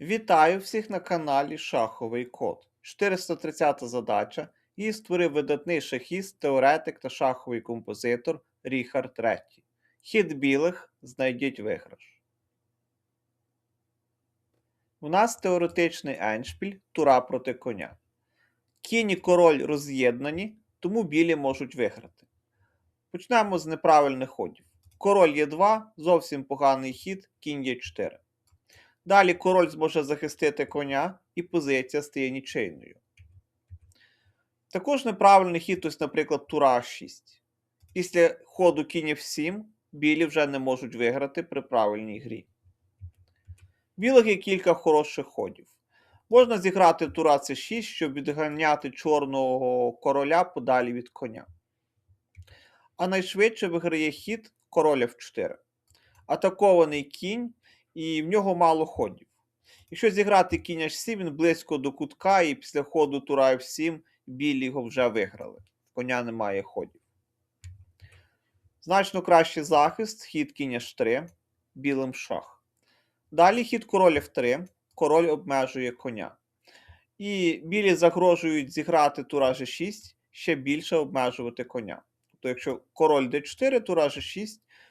Вітаю всіх на каналі Шаховий Код. 430 задача. Її створив видатний шахіст, теоретик та шаховий композитор Ріхард Ретті. Хід білих знайдіть виграш. У нас теоретичний еншпіль тура проти коня. Кінь і король роз'єднані, тому білі можуть виграти. Почнемо з неправильних ходів. Король є 2, зовсім поганий хід, кінь є 4. Далі король зможе захистити коня, і позиція стає нічийною. Також неправильний хід, ось, наприклад, тура 6. Після ходу кінь F7 білі вже не можуть виграти при правильній грі. Білих є кілька хороших ходів. Можна зіграти тура c6, щоб відганяти чорного короля подалі від коня. А найшвидше виграє хід король F4. Атакований кінь і в нього мало ходів. Якщо зіграти кінь H7, він близько до кутка, і після ходу тура F7 білі його вже виграли. Коня немає ходів. Значно кращий захист, хід кінь H3, білим шах. Далі хід король F3, король обмежує коня. І білі загрожують зіграти тура G6, ще більше обмежувати коня. Тобто, якщо король d4, тура G6,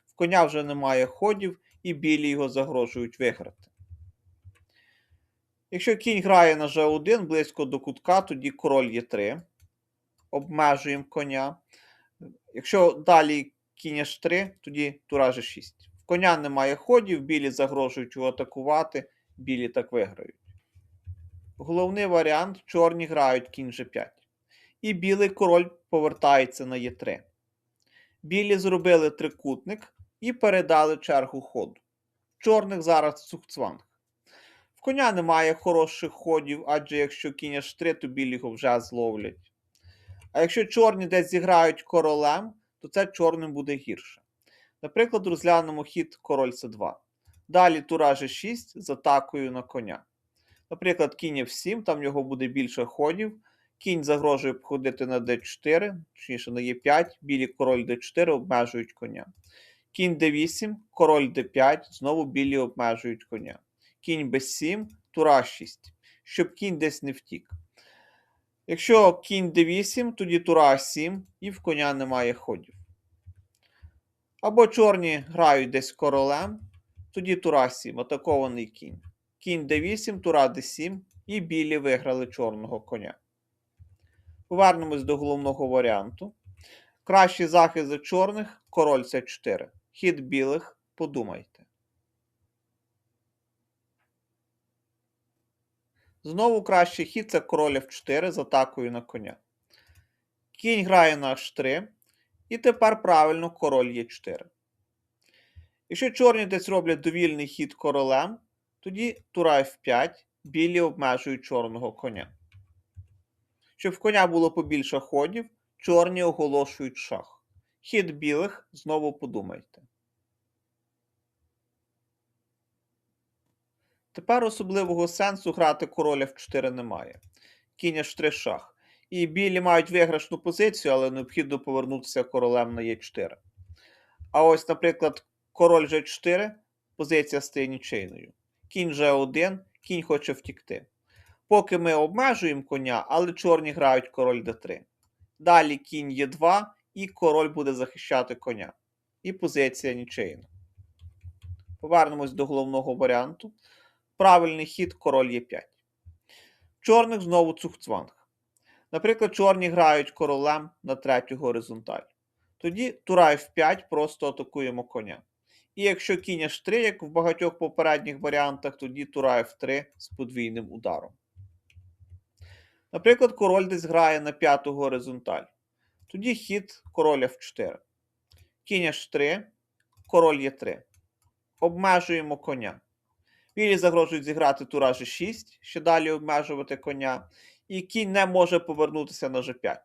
в коня вже немає ходів, і білі його загрожують виграти. Якщо кінь грає на G1 близько до кутка, тоді король є 3. Обмежуємо коня. Якщо далі кінь H3, тоді тура G6. В коня немає ходів, білі загрожують його атакувати, білі так виграють. Головний варіант чорні грають кінь G5. І білий король повертається на Е3. Білі зробили трикутник і передали чергу ходу. Чорних зараз цукцванг. В коня немає хороших ходів, адже якщо кінь H3, то білі його вже зловлять. А якщо чорні десь зіграють королем, то це чорним буде гірше. Наприклад, розглянемо хід король С2. Далі тура G6 з атакою на коня. Наприклад, кінь F7, там в нього буде більше ходів. Кінь загрожує обходити на d4, точніше на e5, білі король d4 обмежують коня. Кінь d8, король d5, знову білі обмежують коня. Кінь b7, тура 6, щоб кінь десь не втік. Якщо кінь d8, тоді тура 7 і в коня немає ходів. Або чорні грають десь королем, тоді тура 7, атакований кінь. Кінь d8, тура d7 і білі виграли чорного коня. Повернемось до головного варіанту. Кращий захист за чорних король С4. Хід білих подумайте. Знову кращий хід це король F4 з атакою на коня. Кінь грає на H3. І тепер правильно король Е4. Якщо чорні десь роблять довільний хід королем, тоді тура F5, білі обмежують чорного коня. Щоб в коня було побільше ходів, чорні оголошують шах. Хід білих знову подумайте. Тепер особливого сенсу грати короля в 4 немає. Кінь H3 шах. І білі мають виграшну позицію, але необхідно повернутися королем на Е4. А ось, наприклад, король G4, позиція стає нічийною. Кінь G1, кінь хоче втікти. Поки ми обмежуємо коня, але чорні грають король d3. Далі кінь Е2, і король буде захищати коня. І позиція нічийна. Повернемось до головного варіанту. Правильний хід король Е5. Чорних знову цухцванг. Наприклад, чорні грають королем на третю горизонталь. Тоді тура F5 просто атакуємо коня. І якщо кінь H3, як в багатьох попередніх варіантах, тоді тура F3 з подвійним ударом. Наприклад, король десь грає на п'яту горизонталь. Тоді хід король F4. Кінь H3, король Е3. Обмежуємо коня. Білі загрожують зіграти тура G6, ще далі обмежувати коня. І кінь не може повернутися на G5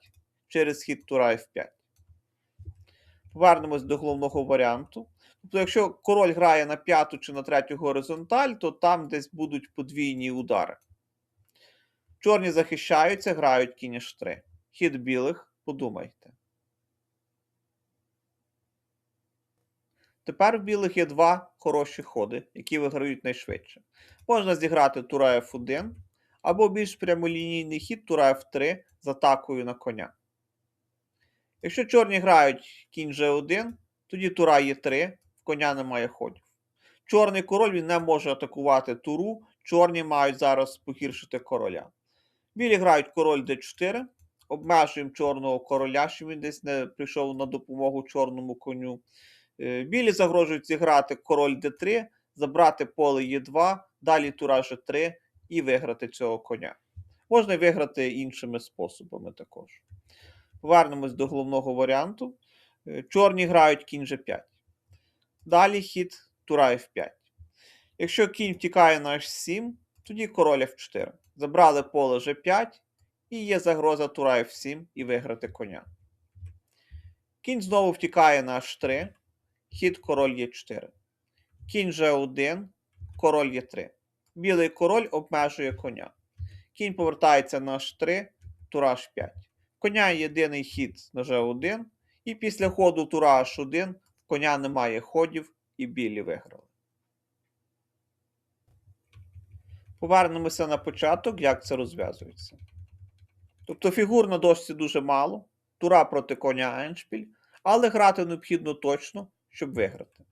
через хід тура F5. Повернемось до головного варіанту. Тобто, якщо король грає на п'яту чи на третю горизонталь, то там десь будуть подвійні удари. Чорні захищаються, грають кінь H3. Хід білих, подумайте. Тепер в білих є два хороші ходи, які виграють найшвидше. Можна зіграти тура F1 або більш прямолінійний хід тура F3 з атакою на коня. Якщо чорні грають кінь G1, тоді тура Е3, в коня немає ходів. Чорний король він не може атакувати туру, чорні мають зараз погіршити короля. Білі грають король d4, обмежуємо чорного короля, щоб він десь не прийшов на допомогу чорному коню. Е, Білі загрожують зіграти король d3, забрати поле Е2, далі тура G3 і виграти цього коня. Можна виграти іншими способами також. Повернемось до головного варіанту. Е, Чорні грають кінь G5. Далі хід тура F5. Якщо кінь втікає на H7, тоді король F4. Забрали поле G5 і є загроза тура F7 і виграти коня. Кінь знову втікає на H3, хід король Е4. Кінь G1, король Е3. Білий король обмежує коня. Кінь повертається на H3, тура H5. Коня єдиний хід на G1, і після ходу тура H1 в коня немає ходів і білі виграли. Повернемося на початок, як це розв'язується. Тобто фігур на дошці дуже мало, тура проти коня еншпіль, але грати необхідно точно, щоб виграти.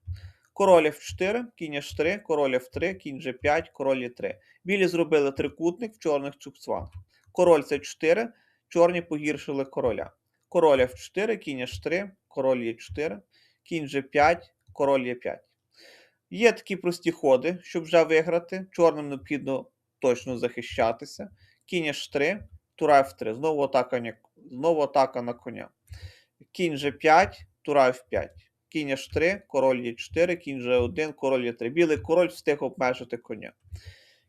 Король F4, кінь H3, король F3, кінь G5, король E3. Білі зробили трикутник в чорних цупцвангах. Король C4, чорні погіршили короля. Король F4, кінь H3, король E4, кінь G5, король E5. Є такі прості ходи, щоб вже виграти. Чорним необхідно точно захищатися. Кінь H3, тура F3. Знову атака, знову атака на коня. Кінь G5, тура F5. Кінь H3, король Е4, кінь G1, король Е3. Білий король встиг обмежити коня.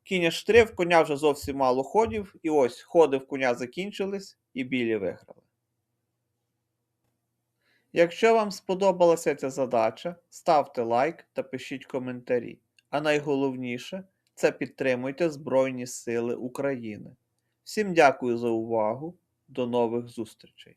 Кінь H3, в коня вже зовсім мало ходів. І ось ходи в коня закінчились, і білі виграли. Якщо вам сподобалася ця задача, ставте лайк та пишіть коментарі. А найголовніше це підтримуйте Збройні Сили України. Всім дякую за увагу. До нових зустрічей!